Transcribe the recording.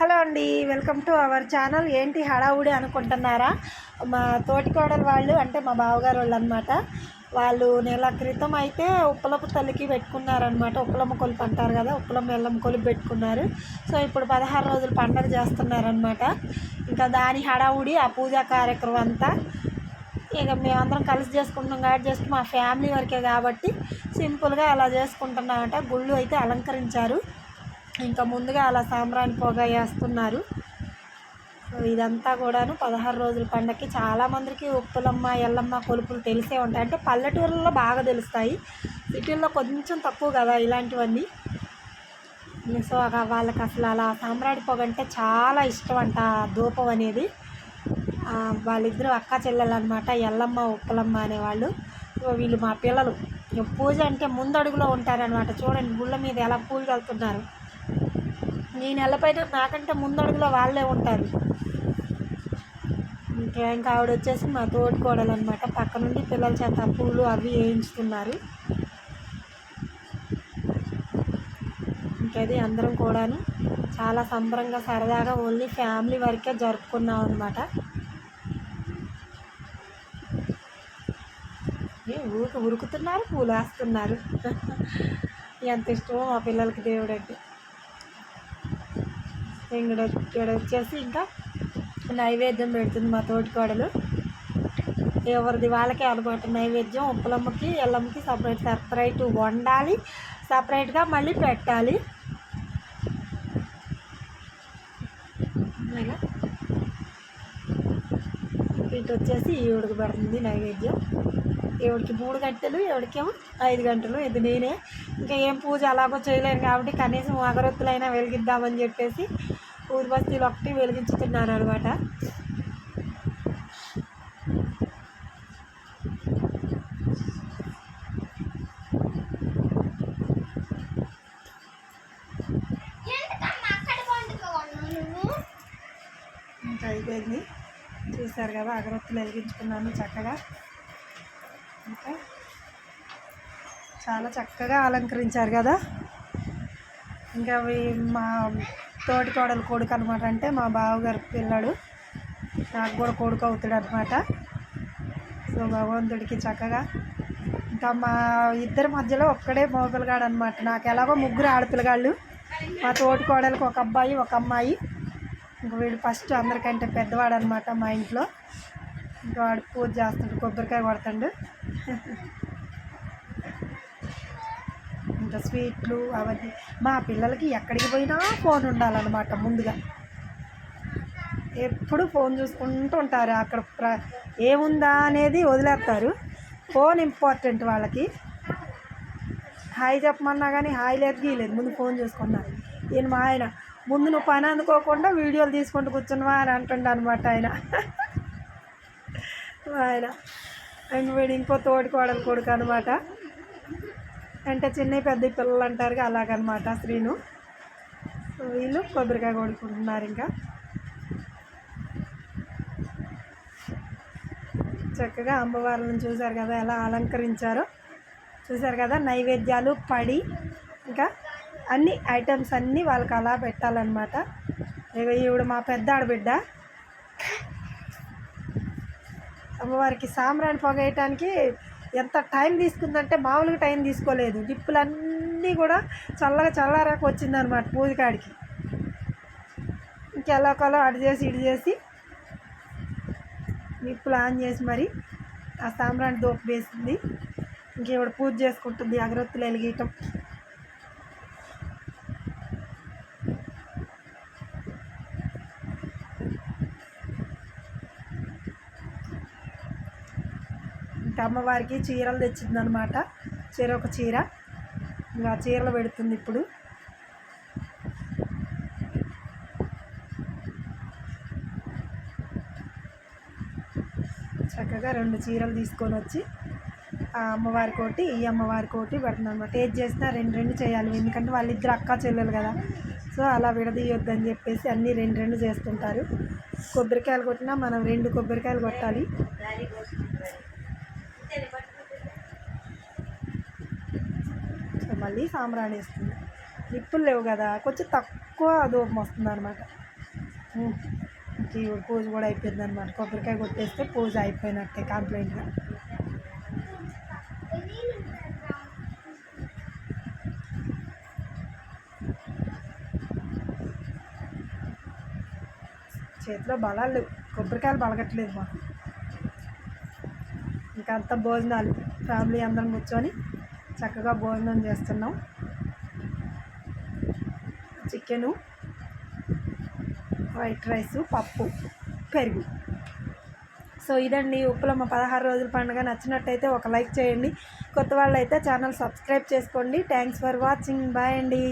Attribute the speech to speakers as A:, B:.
A: Hello అండి welcome to our channel. ఏంటి హడావుడి అనుకుంటున్నారా? మా తోటికోడలు వాళ్ళు అంటే మా బావగారు వాళ్ళు అనమాట వాళ్ళు నెల క్రితం అయితే ఉప్పలపు తల్లికి పెట్టుకున్నారనమాట ఉప్పలమ్మ కొలుపు అంటారు కదా ఉప్పలమ్మ ఎల్లమ్మ కొలుపు పెట్టుకున్నారు. సో ఇప్పుడు పదహారు రోజులు పండగ చేస్తున్నారనమాట ఇంకా దాని హడావుడి ఆ పూజా కార్యక్రమం అంతా ఇక మేమందరం కలిసి చేసుకుంటున్నాం కాబట్టి జస్ట్ మా ఫ్యామిలీ వరకే కాబట్టి సింపుల్గా అలా చేసుకుంటున్నామంట. గుళ్ళు అయితే అలంకరించారు. ఇంకా ముందుగా అలా సాంబ్రాణి పొగ వేస్తున్నారు. సో ఇదంతా కూడాను పదహారు రోజుల పండగకి చాలామందికి ఉప్పులమ్మ ఎల్లమ్మ కొలుపులు తెలిసే ఉంటాయి. అంటే పల్లెటూరులో బాగా తెలుస్తాయి. సిటీల్లో కొంచెం తక్కువ కదా ఇలాంటివన్నీ. సో వాళ్ళకి అసలు అలా సాంబ్రాణి పొగ అంటే చాలా ఇష్టం అంట ధూపం అనేది. వాళ్ళిద్దరూ అక్క చెల్లెలు అనమాట ఎల్లమ్మ ఉప్పలమ్మ అనేవాళ్ళు. సో వీళ్ళు మా పిల్లలు. పూజ అంటే ముందడుగులో ఉంటారనమాట చూడండి గుళ్ళ మీద ఎలా పూలు వెళ్తున్నారు ఈ నెలపై నాకంటే ముందడుగులో వాళ్ళే ఉంటారు. ఇంకా ఇంకా ఆవిడ వచ్చేసి మా తోటి కోడలు అనమాట పక్క నుండి పిల్లల చేత పూలు అవి వేయించుతున్నారు. ఇంకది అందరం కూడాను చాలా సంబరంగా సరదాగా ఓన్లీ ఫ్యామిలీ వరకే జరుపుకున్నాం అనమాట ఊరికి ఉరుకుతున్నారు పూలు వేస్తున్నారు. ఎంత ఇష్టమో మా పిల్లలకి దేవుడు అంటే ఇక్కడ ఇక్కడ వచ్చేసి ఇంకా నైవేద్యం పెడుతుంది మా తోటికోడలు. ఎవరిది వాళ్ళకే అలవాటు నైవేద్యం ఉప్పలమ్మకి ఎల్లమ్మకి సపరేట్ సపరేట్ వండాలి. సపరేట్గా మళ్ళీ పెట్టాలి. ఇటు వచ్చేసి ఈ ఉడకబడుతుంది నైవేద్యం. ఎవడికి మూడు గంటలు ఎవడికేమో ఐదు గంటలు. ఇది నేనే. ఇంకా ఏం పూజ అలాగో చేయలేను కాబట్టి కనీసం అగరొత్తులైనా వెలిగిద్దామని చెప్పేసి ఊర్వస్తీలు ఒకటి వెలిగించుతున్నాను అనమాట ఇంకా అయిపోయింది. చూసారు కదా అగరొత్తులు వెలిగించుకున్నాను చక్కగా. ఇంకా చాలా చక్కగా అలంకరించారు కదా. ఇంకా అవి మా తోటి కోడలు కొడుకు అనమాట అంటే మా బావగారు పిల్లడు. నాకు కూడా కొడుకు అవుతాడు అనమాట సో భగవంతుడికి చక్కగా ఇంకా మా ఇద్దరి మధ్యలో ఒక్కడే మోపిల్లగాడు అనమాట నాకు ఎలాగో ముగ్గురు ఆడపిల్లగాళ్ళు. మా తోటి కోడలకు ఒక అబ్బాయి ఒక అమ్మాయి. ఇంక వీడు ఫస్ట్ అందరికంటే పెద్దవాడు అనమాట మా ఇంట్లో. ఇంకా వాడు పూజ చేస్తాడు కొబ్బరికాయ కొడతాడు. ఇంకా స్వీట్లు అవన్నీ. మా పిల్లలకి ఎక్కడికి పోయినా ఫోన్ ఉండాలన్నమాట ముందుగా. ఎప్పుడు ఫోన్ చూసుకుంటూ ఉంటారు. అక్కడ ప్ర ఏముందా అనేది వదిలేస్తారు. ఫోన్ ఇంపార్టెంట్ వాళ్ళకి. హాయ్ చెప్పమన్నా కానీ హాయ్ లేదు గీయలేదు ముందు ఫోన్ చూసుకున్నా. ఈయన మా ఆయన ముందు నువ్వు పని అందుకోకుండా వీడియోలు తీసుకుంటూ కూర్చున్నావా అని అంటుండ అనమాట ఆయన ఆయన అండ్ వీడు ఇంకో తోడుకోవడం కొడుకు అనమాట అంటే చిన్న పెద్ద పిల్లలు అంటారు అలాగనమాట శ్రీను వీళ్ళు కొబ్బరికాయ కొడుకుంటున్నారు ఇంకా. చక్కగా అమ్మవార్లను చూశారు కదా ఎలా అలంకరించారో. చూశారు కదా నైవేద్యాలు పడి ఇంకా అన్ని ఐటమ్స్ అన్నీ వాళ్ళకి అలా పెట్టాలన్నమాట. ఇక ఈవిడ మా పెద్ద ఆడబిడ్డ అమ్మవారికి సాంబ్రాణి పొగేయటానికి ఎంత టైం తీసుకుందంటే మామూలుగా టైం తీసుకోలేదు. డిప్పులన్నీ కూడా చల్లగా చల్లారాక వచ్చిందనమాట పూజకాడికి ఇంకెలాకలో అటు చేసి ఇటు చేసి నిప్పులు ఆన్ చేసి మరి ఆ సాంబ్రాణి దోపు వేసింది. ఇంకేవిడ పూజ చేసుకుంటుంది అగరొత్తులు వెలిగీయటం. అమ్మవారికి చీరలు తెచ్చిందనమాట. చీర ఒక చీర. ఇంకా చీరలు పెడుతుంది ఇప్పుడు. చక్కగా రెండు చీరలు తీసుకొని వచ్చి ఆ అమ్మవారి కోటి ఈ అమ్మవారి కోటి పెడుతుంది అనమాట ఏది చేసినా రెండు రెండు చేయాలి. ఎందుకంటే వాళ్ళిద్దరు అక్క చెల్లెలు కదా. సో అలా విడదీయొద్దు అని చెప్పేసి అన్నీ రెండు రెండు చేస్తుంటారు. కొబ్బరికాయలు కొట్టినా మనం రెండు కొబ్బరికాయలు కొట్టాలి. మళ్ళీ సాంబ్రాణి వేస్తుంది. నిప్పులు లేవు కదా కొంచెం తక్కువ దూపం వస్తుంది అనమాట ఉమ్. ఇంక పూజ కూడా అయిపోయింది అనమాట కొబ్బరికాయ కొట్టేస్తే పూజ అయిపోయినట్టే కంప్లైంట్గా. చేతిలో బలాలు లేవు. కొబ్బరికాయలు బలగట్లేదు మాకు. ఇంకా అంత భోజనాలు. ఫ్యామిలీ అందరం కూర్చొని చక్కగా భోజనం చేస్తున్నాం. చికెను వైట్ రైస్ పప్పు పెరుగు. సో ఇదండి ఉప్పులమ్మ పదహారు రోజుల పండుగ. నచ్చినట్టయితే ఒక లైక్ చేయండి. కొత్త వాళ్ళు అయితే ఛానల్ సబ్స్క్రైబ్ చేసుకోండి. Thanks for watching. బాయ్ అండి.